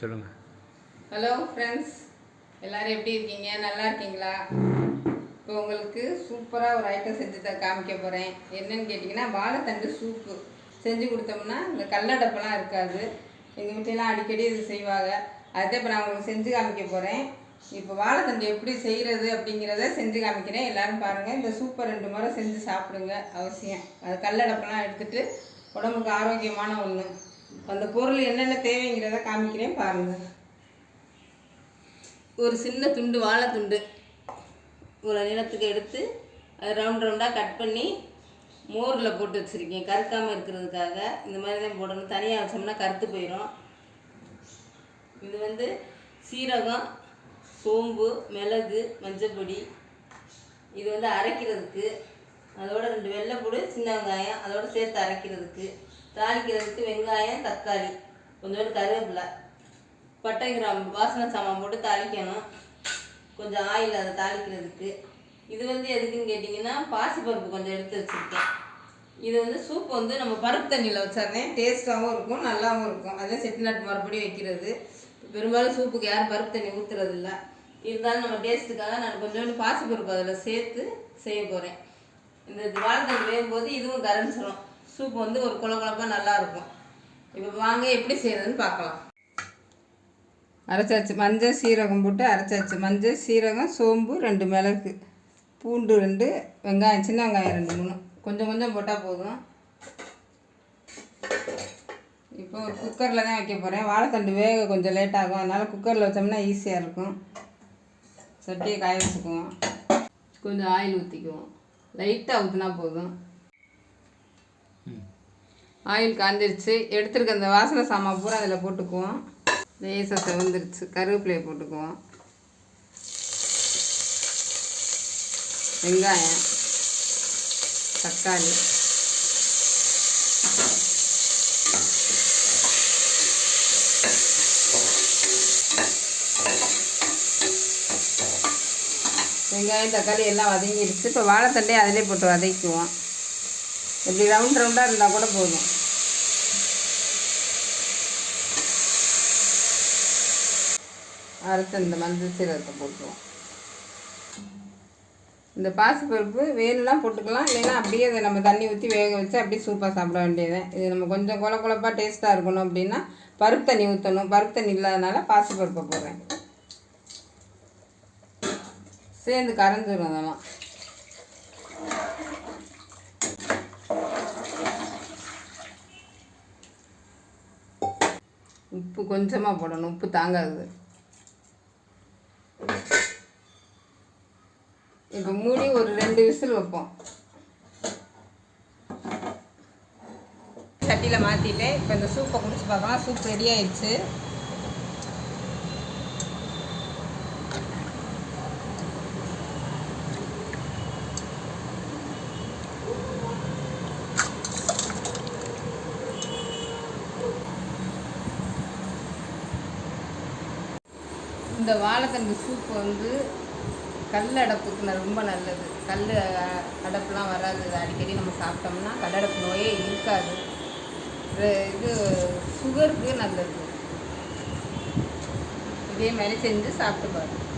சொல்லுங்கள் hello friends எல்லோரும் எப்படி இருக்கீங்க? நல்லா இருக்கீங்களா? இப்போ உங்களுக்கு சூப்பராக ஒரு ஐட்டம் செஞ்சு தான் காமிக்க போகிறேன் என்னன்னு கேட்டிங்கன்னா வாழைத்தண்டு சூப்பு. செஞ்சு கொடுத்தோம்னா இந்த கல்லடப்பெல்லாம் இருக்காது. எங்கள் வீட்டிலலாம் அடிக்கடி இது செய்வாங்க. அதை இப்போ நான் உங்களுக்கு செஞ்சு காமிக்க போகிறேன் இப்போ வாழைத்தண்டு எப்படி செய்கிறது அப்படிங்கிறத செஞ்சு காமிக்கிறேன். எல்லாரும் பாருங்கள் இந்த சூப்பை ரெண்டு முறை செஞ்சு சாப்பிடுங்க. அவசியம். அது கல்லடப்பெல்லாம் எடுத்துகிட்டு உடம்புக்கு ஆரோக்கியமான ஒன்று அந்த பொருள் என்னென்ன தேவைங்கிறத காமிக்கிறேன் பாருங்கள் ஒரு சின்ன துண்டு வாழைத்துண்டு ஒரு நீளத்துக்கு எடுத்து அது ரவுண்ட் ரவுண்டாக கட் பண்ணி மோரில் போட்டு வச்சுருக்கேன். கருக்காமல் இருக்கிறதுக்காக. இந்த மாதிரி தான் போடணும். தனியாக வச்சோம்னா கருத்து போயிடும் இது வந்து சீரகம் சோம்பு மிளகு மஞ்சப்பொடி இது வந்து அரைக்கிறதுக்கு. அதோட ரெண்டு வெள்ளைப்பூடு சின்ன வெங்காயம். அதோட சேர்த்து அரைக்கிறதுக்கு. தாளிக்கிறதுக்கு வெங்காயம் தக்காளி. கொஞ்சோண்டு கருவேப்பிலை. பட்டை கிராம்பு வாசனை சாமான் போட்டு தாளிக்கணும். கொஞ்சம் ஆயில் அதை தாளிக்கிறதுக்கு. இது வந்து எதுக்குன்னு கேட்டிங்கன்னா பாசிப்பருப்பு கொஞ்சம் எடுத்து வச்சுருக்கேன். இது வந்து சூப் வந்து நம்ம பருப்பு தண்ணியில் வச்சிருந்தேன் டேஸ்ட்டாகவும் இருக்கும் நல்லாவும் இருக்கும். அதே செட்டிநாட்டு மறுபடியும் வைக்கிறது. பெரும்பாலும் சூப்புக்கு யாரும் பருப்பு தண்ணி ஊற்றுறது இல்லை இருந்தாலும் நம்ம டேஸ்ட்டுக்காக நான் கொஞ்சோண்டு பாசிப்பருப்பு அதில் சேர்த்து செய்ய போகிறேன் இந்த இது வாழைத்தண்டு வேகும்போது இதுவும் கரைஞ்சிரும். சூப் வந்து ஒரு குழ குழப்பாக நல்லாயிருக்கும் இப்போ வாங்க எப்படி செய்யறதுன்னு பார்க்கலாம். அரைச்சாச்சு மஞ்சள் சீரகம் போட்டு அரைச்சாச்சு மஞ்சள் சீரகம் சோம்பு ரெண்டு மிளகு. பூண்டு ரெண்டு வெங்காயம் சின்ன வெங்காயம் ரெண்டு மூணு. கொஞ்சம் கொஞ்சம் போட்டால் போதும். இப்போ ஒரு குக்கரில் தான் வைக்க போகிறேன் வாழைத்தண்டு வேக கொஞ்சம் லேட் ஆகும். அதனால் குக்கரில் வச்சோம்னா ஈஸியாக இருக்கும். சட்டியை காய வச்சுக்குவோம். கொஞ்சம் ஆயில் ஊற்றிக்குவோம் லைட்டாக ஊற்றினா போதும். ஆயில் காஞ்சிருச்சு. எடுத்துருக்க அந்த வாசனை சாமான் பூரா அதில் போட்டுக்குவோம். லேசாக செவந்துருச்சு. கருவேப்பிலையை போட்டுக்குவோம். வெங்காயம் தக்காளி. வெங்காயம் தக்காளி எல்லாம் வதங்கிடுச்சு இப்போ வாழைத்தண்டையும் அதிலே போட்டு வதக்குவோம் இப்படி ரவுண்ட் ரவுண்டாக இருந்தால் கூட போதும். அரைச்ச இந்த மஞ்சள் சீரகத்தை போட்டுருவோம். இந்த பாசிப்பருப்பு வேணும்னா போட்டுக்கலாம். இல்லைன்னா அப்படியே அதை நம்ம தண்ணி ஊற்றி வேக வச்சு அப்படியே சூப்பாக சாப்பிட வேண்டியது இது நம்ம கொஞ்சம் குழ குழப்பாக டேஸ்ட்டாக இருக்கணும் அப்படின்னா பருப்பு தண்ணி ஊற்றணும் பருப்பு தண்ணி இல்லாதனால பாசிப்பருப்பை போடுறேன். சேர்ந்து கரைஞ்சிடும் அதெல்லாம். உப்பு கொஞ்சமாக போடணும். உப்பு தாங்காது. இப்போ மூடி ஒரு ரெண்டு விசில் வைப்போம். சட்டியில் மாற்றிட்டு இப்போ இந்த சூப்பை குடிச்சு பார்க்கலாம். சூப் ரெடி ஆயிடுச்சு. இந்த வாழைத்தண்டு சூப் வந்து கல் அடப்புக்கு ரொம்ப நல்லது. கல் அடப்புலாம் வராது. அடிக்கடி நம்ம சாப்பிட்டோம்னா கல்லடப்பு நோயே இருக்காது. இது- சுகருக்கு நல்லது. இதே மாதிரி செஞ்சு சாப்பிட்டு பாருங்கள்